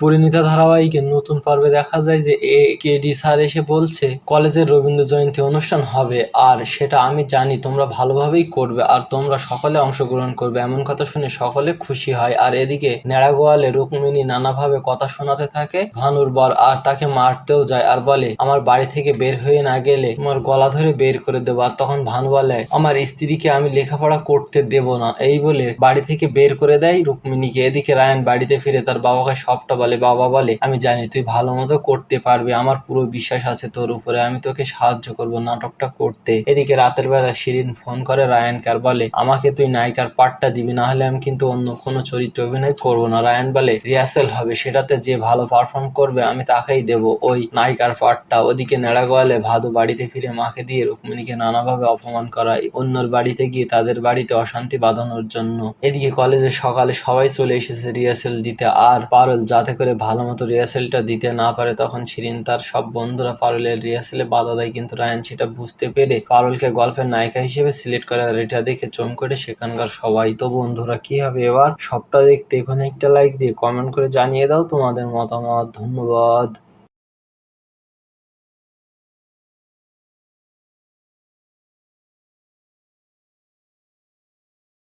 পরিণীতা ধারাবাহিকের নতুন পর্বে দেখা যায় যে এ কেডি স্যার এসে বলছে, কলেজের রবীন্দ্র জয়ন্তী অনুষ্ঠান হবে আর সেটা আমি জানি, তোমরা ভালোভাবেই করবে আর তোমরা সকলে অংশগ্রহণ করবে। এমন কথা শুনে সকলে খুশি হয় আর এদিকে নেড়া গোয়ালে রুক্মিণী নানাভাবে কথা শোনাতে থাকে, ভানুর বর, আর তাকে মারতেও যায় আর বলে, আমার বাড়ি থেকে বের হয়ে না গেলে তোমার গলা ধরে বের করে দেবো। আর তখন ভানু বলে, আমার স্ত্রীকে আমি লেখাপড়া করতে দেব না। এই বলে বাড়ি থেকে বের করে দেয় রুক্মিণীকে। এদিকে রায়ন বাড়িতে ফিরে তার বাবাকে সবটা বলে, বাবা বলে, আমি জানি তুই ভালো মতো করতে পারবি, আমার পুরো বিশ্বাস আছে তোর উপরে, আমি তোকে সাহায্য করব নাটকটা করতে। এদিকে রাতের বেলা শিরিন ফোন করে রায়ানকে আর বলে, আমাকে তুই নায়িকার পার্টটা দিবি না হলে আমি কিন্তু অন্য কোনো চরিত্রে অভিনয় করব না। রায়ান বলে, রিহার্সেল হবে, সেটাতে যে ভালো পারফর্ম করবে, আমি তাকেই দেব ওই নায়িকার পার্টটা। ওদিকে নেড়া গোয়ালে ভাদু বাড়িতে ফিরে মাকে দিয়ে রুক্মিণীকে নানাভাবে অপমান করায়, অন্যর বাড়িতে গিয়ে তাদের বাড়িতে অশান্তি বাঁধানোর জন্য। এদিকে কলেজে সকালে সবাই চলে এসেছে রিহার্সেল দিতে, আর পারল যাতে করে ভালো মতো রিহার্সেলটা দিতে না পারে তখন শিরিন তার সব বন্ধুরা পারুলের রিহার্সেলে বাধা দেয়। কিন্তু রায়ান সেটা বুঝতে পেরে পারুলকে গল্পের নায়িকা হিসেবে সিলেক্ট করে আর এটা দেখে চমক করে সেখানকার সবাই। তো বন্ধুরা, কি হবে এবার? সবটা দেখতে এখানে একটা লাইক দিয়ে কমেন্ট করে জানিয়ে দাও তোমাদের মতামত। ধন্যবাদ।